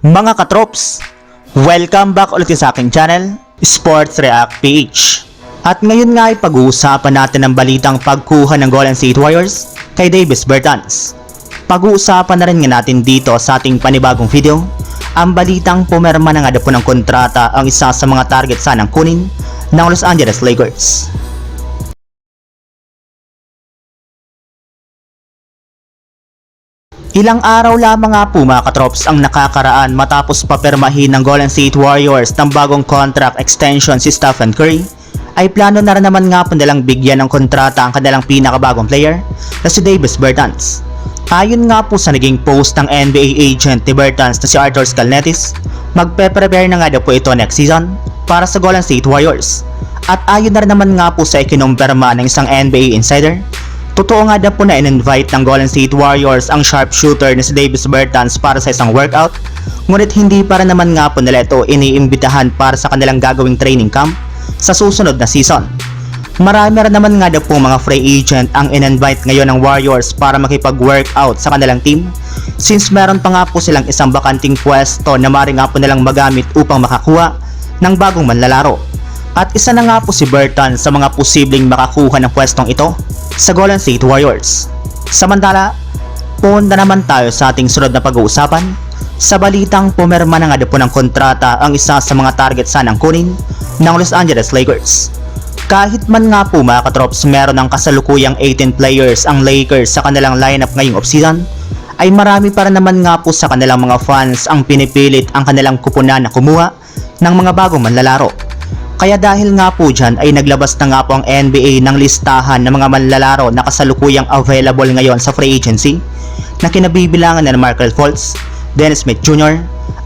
Mga katrops, welcome back ulit sa aking channel, Sports React PH. At ngayon nga ay pag-uusapan natin ang balitang pagkuha ng Golden State Warriors kay Davis Bertans. Pag-uusapan na rin nga natin dito sa ating panibagong video, ang balitang pumerma na nga po ng kontrata ang isa sa mga target sanang kunin ng Los Angeles Lakers. Ilang araw lamang nga po mga katrops ang nakakaraan matapos papirmahin ng Golden State Warriors ng bagong contract extension si Stephen Curry ay plano na rin naman nga po nilang bigyan ng kontrata ang kanilang pinakabagong player na si Davis Bertans. Ayon nga po sa naging post ng NBA agent ni Bertans na si Arthur Skalnetis, magpe-prepare na nga daw po ito next season para sa Golden State Warriors. At ayon na rin naman nga po sa ikinumpirma ng isang NBA insider, Totoo nga daw po na in-invite ng Golden State Warriors ang sharpshooter na si Davis Bertans para sa isang workout, ngunit hindi para naman nga po nila ito iniimbitahan para sa kanilang gagawing training camp sa susunod na season. Marami rin naman nga daw po mga free agent ang in-invite ngayon ng Warriors para makipag-workout sa kanilang team since meron pa nga po silang isang bakanting pwesto na mari nga po nilang magamit upang makakuha ng bagong manlalaro. At isa na nga po si Burton sa mga posibleng makakuha ng pwestong ito sa Golden State Warriors. Samantala, punta naman tayo sa ating sunod na pag-uusapan sa balitang pumirma na nga po ng kontrata ang isa sa mga target sanang kunin ng Los Angeles Lakers. Kahit man nga po mga katrops meron ng kasalukuyang 18 players ang Lakers sa kanilang lineup ngayong offseason, ay marami para naman nga po sa kanilang mga fans ang pinipilit ang kanilang kupunan na kumuha ng mga bagong manlalaro. Kaya dahil nga po dyan ay naglabas na nga po ang NBA ng listahan ng mga manlalaro na kasalukuyang available ngayon sa free agency na kinabibilangan na Markel Fultz, Dennis Smith Jr.,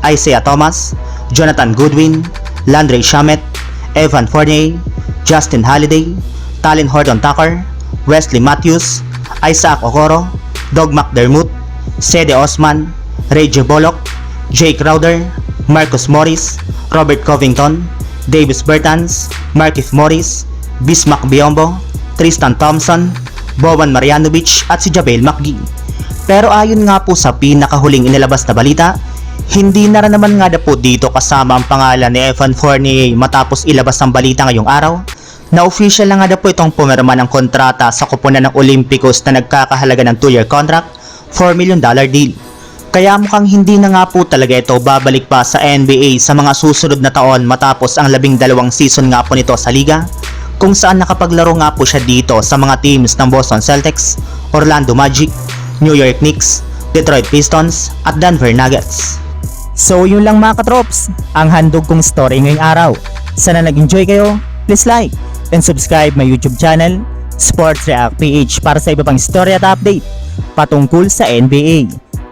Isaiah Thomas, Jonathan Goodwin, Landry Shamet, Evan Fournier, Justin Holiday, Talon Horton Tucker, Wesley Matthews, Isaac Okoro, Doug McDermott, Sede Osman, Reggie Bullock, Jake Crowder, Marcus Morris, Robert Covington, Davis Bertans, Markif Morris, Bismack Biombo, Tristan Thompson, Boban Marjanovic at si Jabel McGee. Pero ayon nga po sa pinakahuling inilabas na balita, hindi na rin naman nga na po dito kasama ang pangalan ni Evan Fournier matapos ilabas ang balita ngayong araw na official na nga na po itong pumirma ng kontrata sa kupunan ng Olympicos na nagkakahalaga ng 2-year contract, 4 million dollar deal. Kaya mukhang hindi na nga po talaga ito babalik pa sa NBA sa mga susunod na taon matapos ang labing dalawang season nga po nito sa liga kung saan nakapaglaro nga po siya dito sa mga teams ng Boston Celtics, Orlando Magic, New York Knicks, Detroit Pistons at Denver Nuggets. So yun lang mga katrops, ang handog kong story ngayong araw. Sana nag-enjoy kayo, please like and subscribe my YouTube channel, Sports React PH para sa iba pang story at update patungkol sa NBA.